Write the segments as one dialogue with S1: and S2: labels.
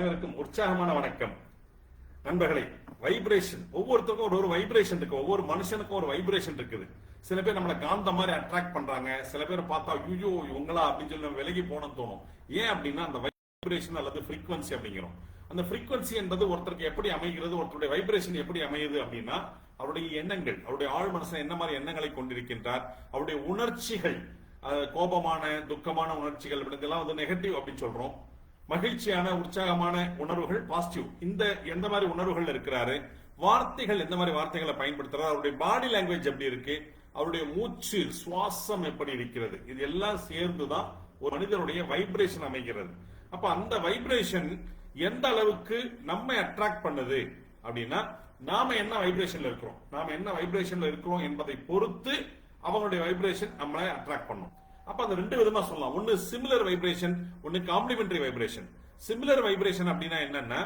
S1: அனைவருக்கும் உற்சாகமான வணக்கம். நண்பர்களே வைப்ரேஷன் ஒவ்வொருத்தருக்கும் ஒரு ஒரு வைப்ரேஷன் இருக்கு. ஒவ்வொரு மனுஷனுக்கும் ஒரு வைப்ரேஷன் இருக்குது. சில பேர் நம்மளை காந்த மாதிரி அட்ராக்ட் பண்றாங்க. சில பேர் பார்த்தா ஐயோ இவங்களா அப்படின்னு சொல்லி நம்ம விலகி போனோம் தோணும். ஏன் அப்படின்னா அந்த வைப்ரேஷன் அல்லது ஃப்ரீக்வன்சி அப்படிங்கிறோம். அந்த ஃப்ரீக்வன்சி என்பது ஒருத்தருக்கு எப்படி அமைகிறது ஒருத்தருடைய வைப்ரேஷன் எப்படி அமையுது அப்படின்னா அவருடைய எண்ணங்கள் அவருடைய ஆழ் மனசுல என்ன மாதிரி எண்ணங்களை கொண்டிருக்கின்றார் அவருடைய உணர்ச்சிகள் கோபமான துக்கமான உணர்ச்சிகள் இதெல்லாம் வந்து நெகட்டிவ் அப்படின்னு சொல்றோம். மகிழ்ச்சியான உற்சாகமான உணர்வுகள் பாசிட்டிவ் இந்த எந்த மாதிரி உணர்வுகள் இருக்கிறாரு? வார்த்தைகள் எந்த மாதிரி வார்த்தைகளை பயன்படுத்துறாரு? அவருடைய பாடி லாங்குவேஜ் எப்படி இருக்கு? அவருடைய மூச்சு சுவாசம் எப்படி இருக்கிறது? இது எல்லாம் சேர்ந்துதான் ஒரு மனிதனுடைய வைப்ரேஷன் அமைகிறது. அப்ப அந்த வைப்ரேஷன் எந்த அளவுக்கு நம்மை அட்ராக்ட் பண்ணுது? அப்படின்னா நாம என்ன வைப்ரேஷன்ல இருக்கிறோம்? நாம என்ன வைப்ரேஷன்ல இருக்கிறோம் என்பதை பொறுத்து அவங்களுடைய வைப்ரேஷன் நம்மளை அட்ராக்ட் பண்ணும். அப்ப அந்த ரெண்டு விதமா சொல்லலாம். ஒன்னு சிமிலர் வைப்ரேஷன் ஒன்னு காம்ப்ளிமெண்டரி வைப்ரேஷன் சிமிலர் வைப்ரேஷன் அப்படின்னா என்னன்னா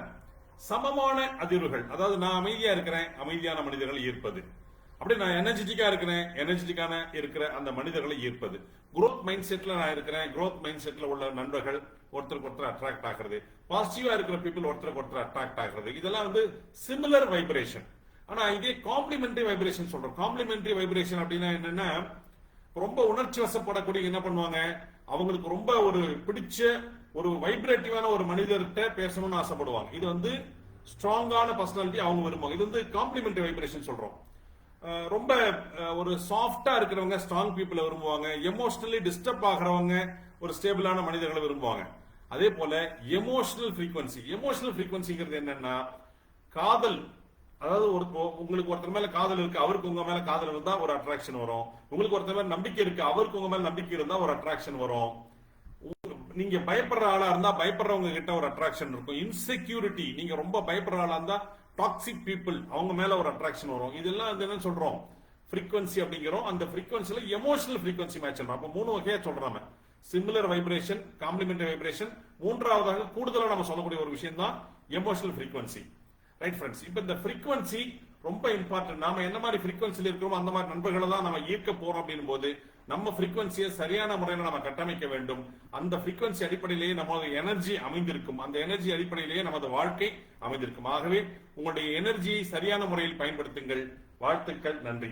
S1: சமமான அதிர்வுகள். அதாவது நான் அமைதியா இருக்கிறேன் அமைதியான மனிதர்களை ஈர்ப்பது. அப்படி நான் எனர்ஜெட்டிக்கா இருக்கிறேன் எனர்ஜெட்டிக்கான இருக்கிற அந்த மனிதர்களை ஈர்ப்பது. குரோத் மைண்ட் செட்ல நான் இருக்கிறேன் குரோத் மைண்ட் செட்ல உள்ள நண்பர்கள் ஒருத்தருக்கு ஒருத்தர் அட்ராக்ட் ஆகிறது. பாசிட்டிவா இருக்கிற பீப்புள் ஒருத்தருக்கு ஒருத்தர் அட்ராக்ட் ஆகிறது. இதெல்லாம் வந்து சிமிலர் வைப்ரேஷன் ஆனா இதே காம்ப்ளிமெண்டரி வைப்ரேஷன் சொல்றோம். காம்ப்ளிமெண்டரி வைப்ரேஷன் அப்படின்னா என்னன்னா ரொம்ப உணர்ச்சி வசப்படக்கூடிய என்ன பண்ணுவாங்க? அவங்களுக்கு ரொம்ப ஒரு பிடிச்ச ஒரு வைப்ரேட்டிவான ஒரு மனிதர்கிட்ட பேசணும்னு ஆசைப்படுவாங்க. இது வந்து ஸ்ட்ராங்கான பர்சனாலிட்டி அவங்க விரும்புவாங்க. இது வந்து காம்ப்ளிமெண்ட் வைப்ரேஷன் சொல்றோம். ரொம்ப ஒரு சாஃப்டா இருக்கிறவங்க ஸ்ட்ராங் பீப்புளை விரும்புவாங்க. எமோஷனலி டிஸ்டர்ப் ஆகிறவங்க ஒரு ஸ்டேபிளான மனிதர்களை விரும்புவாங்க. அதே போல எமோஷனல் ஃப்ரீக்வன்சி எமோஷனல் ஃப்ரீக்வன்சிங்கிறது என்னன்னா காதல் அதாவது ஒரு உங்களுக்கு ஒருத்தர் மேல காதல் இருக்கு அவருக்கு உங்க மேல காதல் இருந்தா ஒரு அட்ராக்ஷன் வரும். உங்களுக்கு ஒருத்தர் மேல நம்பிக்கை இருக்கு அவருக்கு உங்க மேல நம்பிக்கை இருந்தா ஒரு அட்ராக்ஷன் வரும். நீங்க பயப்படுற ஆளா இருந்தா பயப்படுறவங்க கிட்ட ஒரு அட்ராக்ஷன் இருக்கும். இன்செக்யூரிட்டி நீங்க ரொம்ப பயப்படுற ஆளா இருந்தா டாக்ஸிக் பீப்புள் அவங்க மேல ஒரு அட்ராக்ஷன் வரும். இதெல்லாம் என்ன சொல்றோம்? ஃப்ரீக்வன்சி அப்படிங்கிறோம். அந்த ஃப்ரீக்வன்சில எமோஷனல் ஃப்ரீக்வன்சி மேட்ச் பண்றோம். அப்ப மூணு வகையா சொல்றாங்க சிமிலர் வைப்ரேஷன் காம்ப்ளிமெண்டரி வைப்ரேஷன் மூன்றாவதாக கூடுதலா நம்ம சொல்லக்கூடிய ஒரு விஷயம் தான் எமோஷனல் ஃப்ரீக்வன்சி ரைட் ஃப்ரெண்ட்ஸ் இப்போ இந்த ஃப்ரீக்வன்சி ரொம்ப இம்பார்ட்டன்ட் நாம என்ன மாதிரி ஃப்ரீக்வன்சியில் இருக்கிறோமோ அந்த மாதிரி நண்பர்களை தான் நம்ம ஈர்க்க போறோம் அப்படின் போது நம்ம ஃப்ரீக்வன்சியை சரியான முறையில் நம்ம கட்டமைக்க வேண்டும். அந்த ஃப்ரீக்வன்சி அடிப்படையிலேயே நமது எனர்ஜி அமைந்திருக்கும். அந்த எனர்ஜி அடிப்படையிலேயே நமது வாழ்க்கை அமைந்திருக்கும். ஆகவே உங்களுடைய எனர்ஜியை சரியான முறையில் பயன்படுத்துங்கள். வாழ்த்துக்கள். நன்றி.